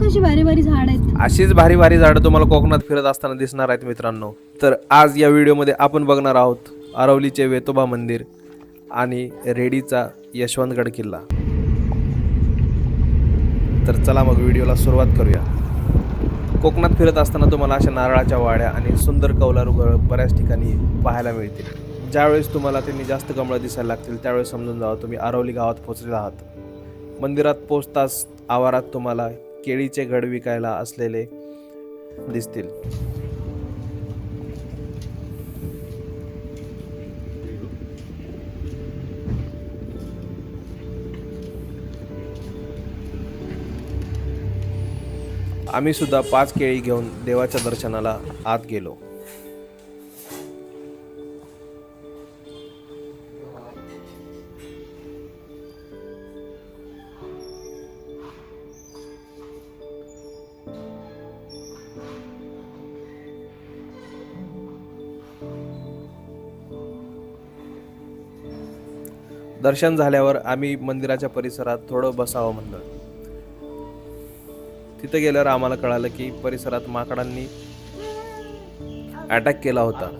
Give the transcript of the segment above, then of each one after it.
कशी भारी भारी झाड आहेत? अशीच भारी भारी झाडं तुम्हाला कोकणात फिरत असताना दिसणार आहेत मित्रांनो. तर आज या व्हिडिओमध्ये आपण बघणार आहोत अरवलीचे वेतोबा मंदिर आणि रेडीचा यशवंतगड किल्ला. तर चला मग व्हिडिओला सुरुवात करूया. कोकणात फिरत असताना तुम्हाला अशा नारळाच्या वाड्या आणि सुंदर कौलारू बऱ्याच ठिकाणी पाहायला मिळतील. ज्यावेळेस तुम्हाला त्यांनी जास्त कमळं दिसायला लागतील त्यावेळेस समजून जावं तुम्ही आरवली गावात पोचलेला आहात. मंदिरात पोचताच आवारात तुम्हाला केळीचे घड विकायला असलेले दिसतील. आम्ही सुद्धा पाच केळी घेऊन देवाच्या दर्शनाला आत गेलो. दर्शन झाल्यावर आम्ही मंदिराच्या परिसरात थोडं बसावं म्हणलं. तिथं गेल्यावर आम्हाला कळालं की परिसरात माकडांनी अटॅक केला होता.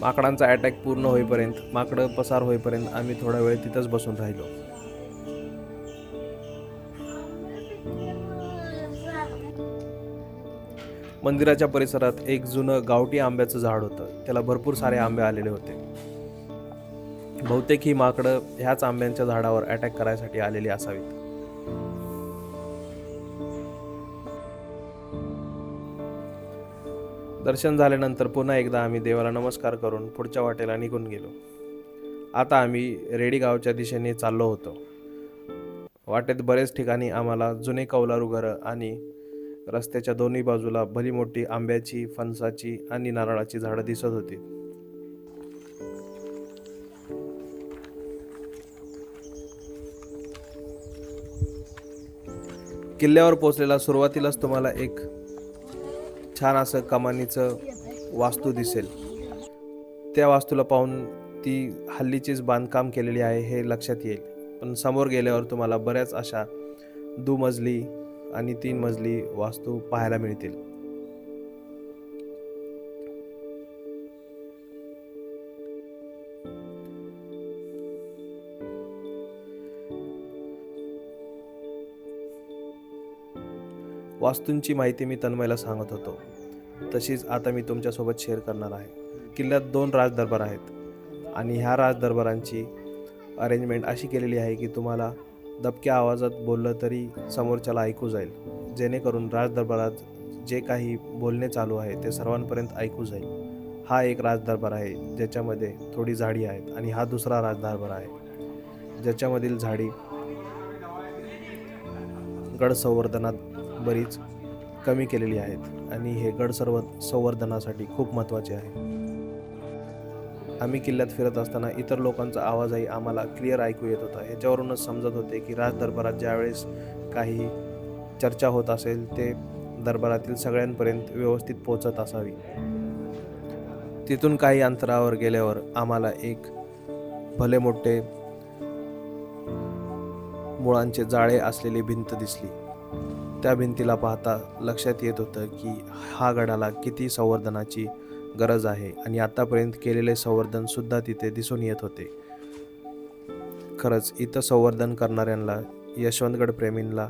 माकडांचा अटॅक पूर्ण होईपर्यंत माकडं पसार होईपर्यंत आम्ही थोडा वेळ तिथंच बसून राहिलो. मंदिराच्या परिसरात एक जुनं गावठी आंब्याचं झाड होतं. त्याला भरपूर सारे आंबे आलेले होते. बहुतेक ही माकडं ह्याच आंब्यांच्या झाडावर अटॅक करायसाठी आलेली असावीत. दर्शन झाल्यानंतर पुन्हा एकदा आम्ही देवाला नमस्कार करून पुढच्या वाटेला निघून गेलो. आता आम्ही रेडी गावच्या दिशेने चाललो होतो. वाटेत बरेच ठिकाणी आम्हाला जुने कौलारू घरं आणि रस्त्याच्या दोन्ही बाजूला भली मोठी आंब्याची फणसाची आणि नारळाची झाडं दिसत होती. किल्ल्यावर पोचलेला सुरुवातीलाच तुम्हाला एक छान असं कमानीचं वास्तू दिसेल. त्या वास्तूला पाहून ती हल्लीचीच बांधकाम केलेली आहे हे लक्षात येईल. पण समोर गेल्यावर तुम्हाला बऱ्याच अशा दुमजली आणि तीन मजली वास्तू पाहायला मिळतील. वास्तूंची माहिती मी तन्मयला सांगत होतो. तशीच आता मी तुमच्यासोबत शेअर करणार आहे. किल्ल्यात दोन राजदरबार आहेत आणि ह्या राजदरबारांची अरेंजमेंट अशी केलेली आहे की तुम्हाला दबक्या आवाजात बोललं तरी समोरच्याला ऐकू जाईल. जेणेकरून राजदरबारात जे काही बोलणे चालू आहे ते सर्वांपर्यंत ऐकू जाईल. हा एक राजदरबार आहे ज्याच्यामध्ये थोडी झाडी आहेत आणि हा दुसरा राजदरबार आहे. ज्याच्यामधील झाडी गड संवर्धनात बरीच कमी केलेली आहेत आणि हे गड सर्व संवर्धनासाठी खूप महत्त्वाचे आहे. आम्ही किल्ल्यात फिरत असताना इतर लोकांचा आवाजही आम्हाला क्लिअर ऐकू येत होता. ह्याच्यावरूनच समजत होते की राज दरबारात ज्यावेळेस काही चर्चा होत असेल ते दरबारातील सगळ्यांपर्यंत व्यवस्थित पोचत असावी. तिथून काही अंतरावर गेल्यावर आम्हाला एक भले मोठे मुळांचे जाळे असलेली भिंत दिसली. त्या भिंतीला पाहता लक्षात येत होतं की हा गडाला किती संवर्धनाची गरज आहे आणि आतापर्यंत केलेले संवर्धन सुद्धा तिथे दिसून येत होते. खरंच इथं संवर्धन करणाऱ्यांना यशवंतगड प्रेमींना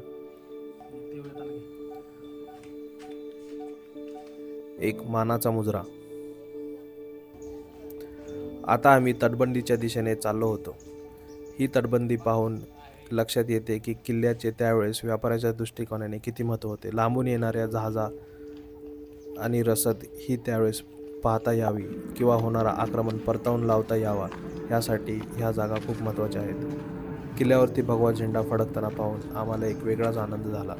एक मानाचा मुजरा. आता आम्ही तटबंदीच्या दिशेने चाललो होतो. ही तटबंदी पाहून लक्षात येते की किल्ल्याचे त्यावेळेस व्यापाराच्या दृष्टिकोनाने किती महत्त्व होते? लांबून येणाऱ्या जहाजा आणि रसद ही त्यावेळेस पाहता यावी किंवा होणारा आक्रमण परतावून लावता यावा यासाठी ह्या जागा खूप महत्त्वाच्या आहेत. किल्ल्यावरती भगवा झेंडा फडकताना पाहून आम्हाला एक वेगळाच आनंद झाला.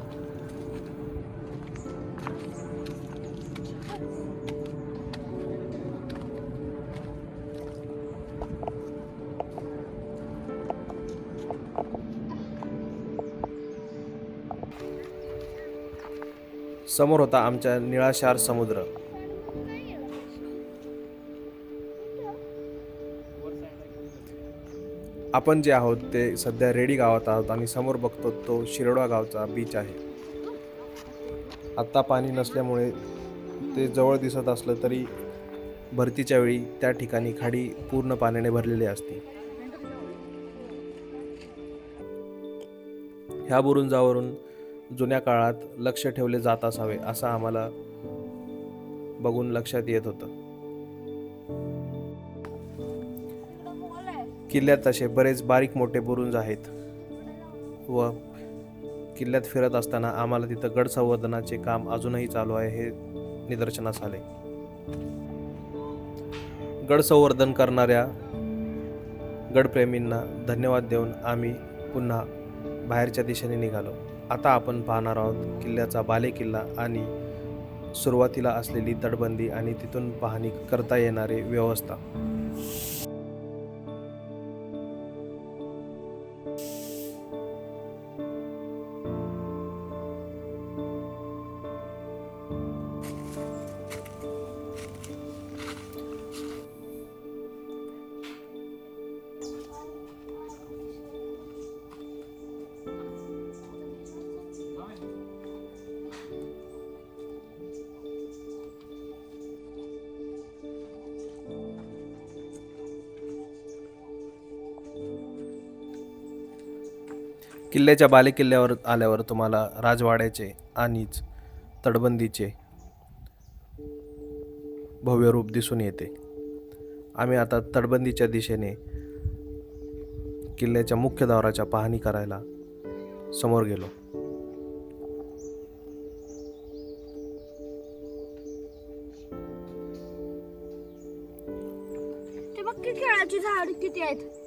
समोर होता आमच्या निळाशार समुद्र. आपण जे आहोत ते सध्या रेडी गावात आहोत आणि समोर बघतो तो शिरोडा गावचा बीच आहे. आत्ता पाणी नसल्यामुळे ते जवळ दिसत असलं तरी भरतीच्या वेळी त्या ठिकाणी खाडी पूर्ण पाण्याने भरलेली असते. ह्या बुरुंजावरून जुन्या काळात लक्ष ठेवले जात असावे असं आम्हाला बघून लक्षात येत होतं. किल्ल्यात तसे बरेच बारीक मोठे बुरुंज आहेत. व किल्ल्यात फिरत असताना आम्हाला तिथं गड संवर्धनाचे काम अजूनही चालू आहे हे निदर्शनास आले. गड संवर्धन करणाऱ्या गडप्रेमींना धन्यवाद देऊन आम्ही पुन्हा बाहेरच्या दिशेने निघालो. आता आपण पाहणार आहोत किल्ल्याचा बालेकिल्ला आणि सुरुवातीला असलेली तटबंदी आणि तिथून पाहणी करता येणारी व्यवस्था. किल्ल्याच्या बालेकिल्ल्यावर आल्यावर तुम्हाला राजवाड्याचे आणिच तटबंदीचे भव्य रूप दिसून येते. आम्ही आता तटबंदीच्या दिशेने किल्ल्याच्या मुख्य दाराच्या पाहणी करायला समोर गेलो. ते बघ की खेळाची झाड किती आहेत.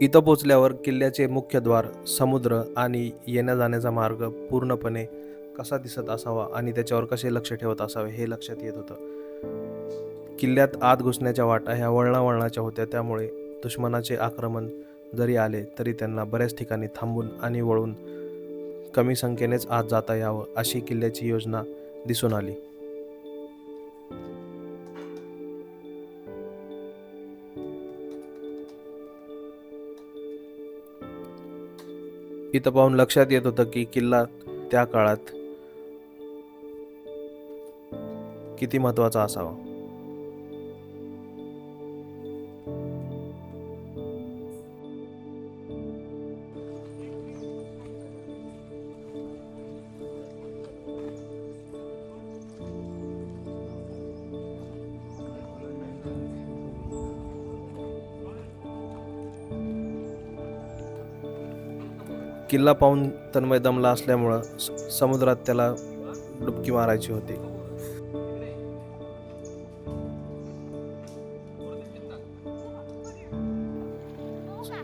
इथं पोचल्यावर किल्ल्याचे मुख्य द्वार समुद्र आणि येण्या जाण्याचा मार्ग पूर्णपणे कसा दिसत असावा आणि त्याच्यावर कसे लक्ष ठेवत असावे हे लक्षात येत होतं. किल्ल्यात आत घुसण्याच्या वाटा ह्या वळणावळणाच्या होत्या त्यामुळे दुश्मनाचे आक्रमण जरी आले तरी त्यांना बऱ्याच ठिकाणी थांबून आणि वळून कमी संख्येनेच आत जाता यावं अशी किल्ल्याची योजना दिसून आली. इथं पाहून लक्षात येत होतं की किल्ला त्या काळात किती महत्त्वाचा असावा. किल्ला पाहून तन्मय दमला असल्यामुळं समुद्रात त्याला डुबकी मारायची होती.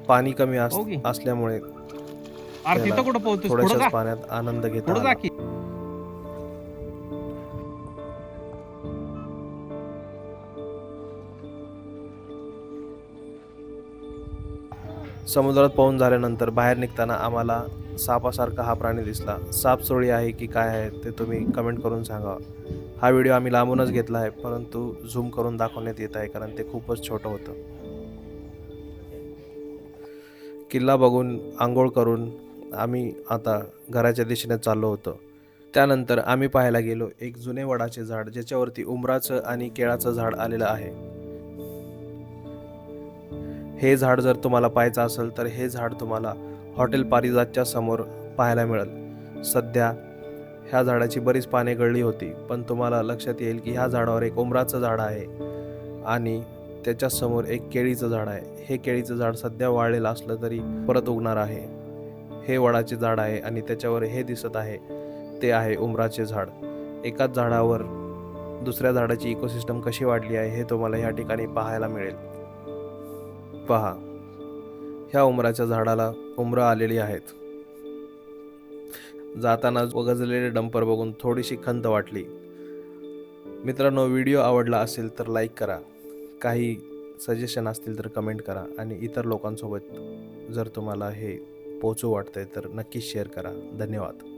पाणी कमी? असल्यामुळे थोड्याशाच पाण्यात आनंद घेता समुद्रात पाहून झाल्यानंतर बाहेर निघताना आम्हाला सापासारखा हा प्राणी दिसला. साप सोळी आहे की काय आहे ते तुम्ही कमेंट करून सांगा. हा व्हिडिओ आम्ही लांबूनच घेतला आहे परंतु झूम करून दाखवण्यात येत आहे कारण ते खूपच छोटं होतं. किल्ला बघून आंघोळ करून आम्ही आता घराच्या दिशेने चाललो होतो. त्यानंतर आम्ही पाहायला गेलो एक जुने वडाचे झाड ज्याच्यावरती उमराचं आणि केळाचं झाड आलेलं आहे. हे झाड जर तुम्हाला पाहायचं असेल तर हे झाड तुम्हाला हॉटेल पारिजातच्या समोर पाहायला मिळेल. सध्या ह्या झाडाची बरीच पाने गळली होती पण तुम्हाला लक्षात येईल की ह्या झाडावर एक उमराचं झाड आहे आणि त्याच्यासमोर एक केळीचं झाड आहे. हे केळीचं झाड सध्या वाळलेलं असलं तरी परत उगणार आहे. हे वडाचे झाड आहे आणि त्याच्यावर हे दिसत आहे ते आहे उमराचे झाड. एकाच झाडावर दुसऱ्या झाडाची इकोसिस्टम कशी वाढली आहे हे तुम्हाला ह्या ठिकाणी पाहायला मिळेल. पहा ह्या उमराच्या झाडाला उमरं आलेली आहेत. जाताना गजलेले डंपर बघून थोडीशी खंत वाटली. मित्रांनो व्हिडिओ आवडला असेल तर लाईक करा. काही सजेशन असतील तर कमेंट करा आणि इतर लोकांसोबत जर तुम्हाला हे पोचू वाटतंय तर नक्कीच शेअर करा. धन्यवाद.